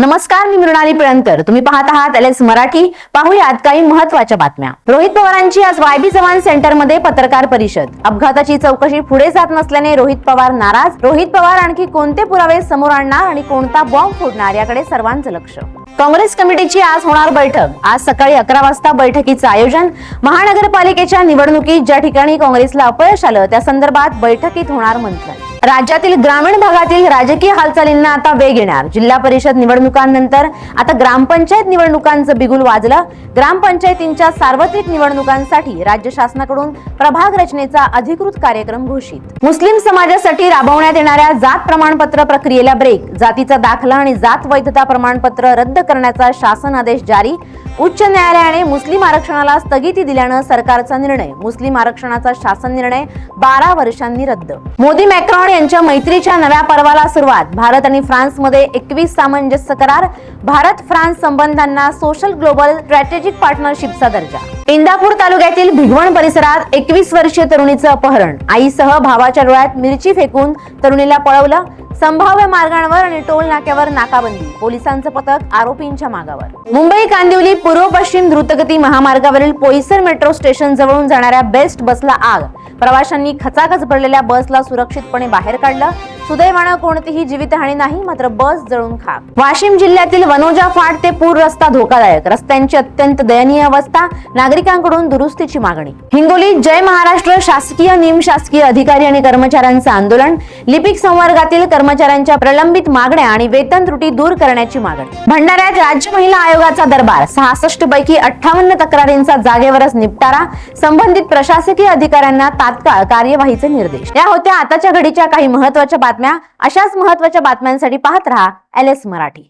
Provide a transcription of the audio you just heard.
नमस्कार मी मृणाली पिळंतर. तुम्ही पाहत आहात एल एस मराठी. पाहुयात काही महत्त्वाच्या बातम्या. रोहित पवारांची आज वायबी चव्हाण सेंटरमध्ये पत्रकार परिषद. अपघाताची चौकशी पुढे जात नसल्याने रोहित पवार नाराज. रोहित पवार आणखी कोणते पुरावे समोर आणणार आणि कोणता बॉम्ब फोडणार याकडे सर्वांचं लक्ष. काँग्रेस कमिटीची आज होणार बैठक. आज सकाळी अकरा वाजता बैठकीचं आयोजन. महानगरपालिकेच्या निवडणुकीत ज्या ठिकाणी काँग्रेसला अपयश आलं त्या संदर्भात बैठकीत होणार मंथन. राज्यातील ग्रामीण भागातील राजकीय हालचालींना आता वेग येणार. जिल्हा परिषद निवडणूक निवडणुकांनंतर आता ग्रामपंचायत निवडणुकांचं बिगुल वाजलं. ग्रामपंचायतींच्या सार्वत्रिक निवडणुकांसाठी राज्य शासनाकडून प्रभाग रचनेचा अधिकृत कार्यक्रम घोषित. मुस्लिम समाजासाठी राबवण्यात येणाऱ्या जात प्रमाणपत्र प्रक्रियेला ब्रेक जातीचा दाखला आणि जात वैधता प्रमाणपत्र रद्द करण्याचा शासन आदेश जारी उच्च न्यायालयाने मुस्लिम आरक्षणाला स्थगिती दिल्यानं सरकारचा निर्णय. मुस्लिम आरक्षणाचा शासन निर्णय बारा वर्षांनी रद्द. मोदी मॅक्रॉन यांच्या मैत्रीच्या नव्या पर्वाला सुरुवात. भारत आणि फ्रान्समध्ये एकवीस सामंजस्य करार. भारत फ्रान्स संबंधांना सोशल ग्लोबल स्ट्रॅटेजिक पार्टनरशिपचा दर्जा. इंदापूर तालुक्यातील भिगवण परिसरात एकवीस वर्षीय तरुणीचं अपहरण. आईसह भावाच्या डोळ्यात मिरची फेकून तरुणीला पळवलं. संभाव्य मार्गांवर आणि टोल नाक्यावर नाकाबंदी. पोलिसांचं पथक आरोपींच्या मागावर. मुंबई कांदिवली पूर्व पश्चिम द्रुतगती महामार्गावरील पोईसर मेट्रो स्टेशन जवळून जाणाऱ्या बेस्ट बसला आग. प्रवाशांनी खचाखच भरलेल्या बसला सुरक्षितपणे बाहेर काढलं. सुदैवानं कोणतीही जीवितहानी नाही मात्र बस जळून खाक. वाशिम जिल्ह्यातील वनोजा फाट ते पूर रस्ता धोकादायक. रस्त्यांची अत्यंत दयनीय अवस्था नागरिकांकडून दुरुस्तीची मागणी. हिंगोली जय महाराष्ट्र शासकीय निमशासकीय अधिकारी आणि कर्मचाऱ्यांचं आंदोलन. लिपिक संवर्गातील कर्मचाऱ्यांच्या प्रलंबित मागण्या आणि वेतन त्रुटी दूर करण्याची मागणी. भंडाऱ्यात राज्य महिला आयोगाचा दरबार. सहासष्ट पैकी अठ्ठावन्न तक्रारींचा जागेवरच निपटारा. संबंधित प्रशासकीय अधिकाऱ्यांना तात्काळ कार्यवाहीचे निर्देश. या होत्या आताच्या घडीच्या काही महत्त्वाच्या बातम्या अशाच महत्त्वाच्या बातम्यांसाठी पाहत रहा एल एस मराठी.